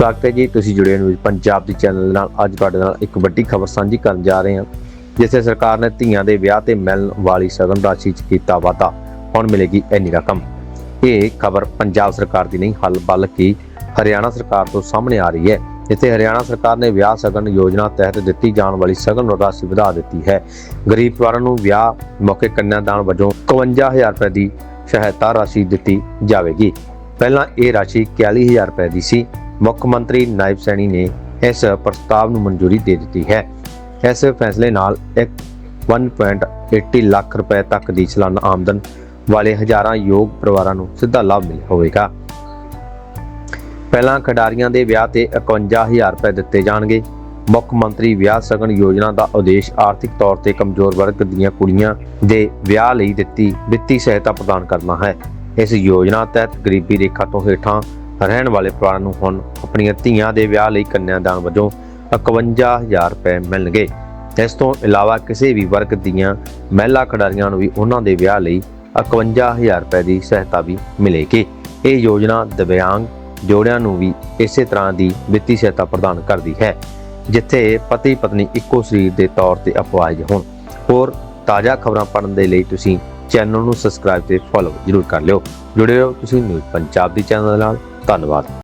ਸਵਾਗਤ ਹੈ ਜੀ। ਤੁਸੀਂ ਜੁੜੇ ਹੋ ਨਿਊਜ਼ ਪੰਜਾਬ ਦੀ ਚੈਨਲ ਨਾਲ। ਅੱਜ ਤੁਹਾਡੇ ਨਾਲ ਇੱਕ ਵੱਡੀ ਖਬਰ ਸਾਂਝੀ ਕਰਨ ਜਾ ਰਹੇ ਹਾਂ ਜਿੱਥੇ ਸਰਕਾਰ ਨੇ ਧੀਆਂ ਦੇ ਵਿਆਹ ਤੇ ਮਿਲਣ ਵਾਲੀ ਸਗਨ ਰਾਸ਼ੀ 'ਚ ਕੀਤਾ ਵਾਧਾ ਹੁਣ ਮਿਲੇਗੀ ਇੰਨੀ ਰਕਮ। ਇਹ ਖਬਰ ਪੰਜਾਬ ਸਰਕਾਰ ਦੀ ਨਹੀਂ, ਹੱਲ ਬਲਕਿ ਹਰਿਆਣਾ ਸਰਕਾਰ ਤੋਂ ਸਾਹਮਣੇ ਆ ਰਹੀ ਹੈ। ਜਿੱਥੇ ਹਰਿਆਣਾ ਸਰਕਾਰ ਨੇ ਵਿਆਹ ਸਗਨ ਯੋਜਨਾ ਤਹਿਤ ਦਿੱਤੀ ਜਾਣ ਵਾਲੀ ਸਗਨ ਰਾਸ਼ੀ ਵਧਾ ਦਿੱਤੀ ਹੈ। ਗਰੀਬ ਪਰਿਵਾਰਾਂ ਨੂੰ ਵਿਆਹ ਮੌਕੇ ਕੰਨਿਆਦਾਨ ਵਜੋਂ 51000 ਰੁਪਏ ਦੀ ਸਹਾਇਤਾ ਰਾਸ਼ੀ ਦਿੱਤੀ ਜਾਵੇਗੀ। ਪਹਿਲਾਂ ਇਹ ਰਾਸ਼ੀ 41000 ਰੁਪਏ ਦੀ ਸੀ। ਮੁੱਖ ਮੰਤਰੀ ਨਾਇਬ ਸੈਣੀ ਨੇ ਇਸ ਪ੍ਰਸਤਾਵ ਨੂੰ ਮਨਜ਼ੂਰੀ ਦੇ ਦਿੱਤੀ ਹੈ। ਇਸ ਫੈਸਲੇ ਨਾਲ 1.80 ਲੱਖ ਰੁਪਏ ਤੱਕ ਦੀ ਸਾਲਾਨਾ ਆਮਦਨ ਵਾਲੇ ਹਜ਼ਾਰਾਂ ਯੋਗ ਪਰਿਵਾਰਾਂ ਨੂੰ ਸਿੱਧਾ ਲਾਭ ਮਿਲ ਹੋਵੇਗਾ। ਪਹਿਲਾਂ ਖਿਡਾਰੀਆਂ ਦੇ ਵਿਆਹ ਤੇ 51000 ਰੁਪਏ ਦਿੱਤੇ ਜਾਣਗੇ। ਮੁੱਖ ਮੰਤਰੀ ਵਿਆਹ ਸਗਨ ਯੋਜਨਾ ਦਾ ਉਦੇਸ਼ ਆਰਥਿਕ ਤੌਰ ਤੇ ਕਮਜ਼ੋਰ ਵਰਗ ਦੀਆਂ ਕੁੜੀਆਂ ਦੇ ਵਿਆਹ ਲਈ ਦਿੱਤੀ ਵਿੱਤੀ ਸਹਾਇਤਾ ਪ੍ਰਦਾਨ ਕਰਨਾ ਹੈ। ਇਸ ਯੋਜਨਾ ਤਹਿਤ ਗਰੀਬੀ ਰੇਖਾ ਤੋਂ ਹੇਠਾਂ ਰਹਿਣ ਵਾਲੇ ਪਰਿਵਾਰਾਂ ਨੂੰ ਹੁਣ ਆਪਣੀਆਂ ਧੀਆਂ ਦੇ ਵਿਆਹ ਲਈ ਕੰਨਿਆਦਾਨ ਵਜੋਂ 51000 ਰੁਪਏ ਮਿਲਣਗੇ। ਇਸ ਤੋਂ ਇਲਾਵਾ ਕਿਸੇ ਵੀ ਵਰਗ ਦੀਆਂ ਮਹਿਲਾ ਖਿਡਾਰੀਆਂ ਨੂੰ ਵੀ ਉਹਨਾਂ ਦੇ ਵਿਆਹ ਲਈ 51000 ਰੁਪਏ ਦੀ ਸਹਾਇਤਾ ਵੀ ਮਿਲੇਗੀ। ਇਹ ਯੋਜਨਾ ਦਿਵਿਆਂਗ ਜੋੜਿਆਂ ਨੂੰ ਵੀ ਇਸੇ ਤਰ੍ਹਾਂ ਦੀ ਵਿੱਤੀ ਸਹਾਇਤਾ ਪ੍ਰਦਾਨ ਕਰਦੀ ਹੈ, ਜਿੱਥੇ ਪਤੀ ਪਤਨੀ ਇੱਕੋ ਸਰੀਰ ਦੇ ਤੌਰ ਤੇ ਅਪਵਾਜ ਹੋਣ। ਹੋਰ ਤਾਜ਼ਾ ਖਬਰਾਂ ਪੜ੍ਹਨ ਦੇ ਲਈ ਤੁਸੀਂ ਚੈਨਲ ਨੂੰ ਸਬਸਕ੍ਰਾਈਬ ਤੇ ਫੋਲੋ ਜ਼ਰੂਰ ਕਰ ਲਿਓ। ਜੁੜੇ ਰਹੋ ਤੁਸੀਂ ਨਿਊਜ਼ ਪੰਜਾਬ ਦੀ ਚੈਨਲ ਨਾਲ। ਧੰਨਵਾਦ।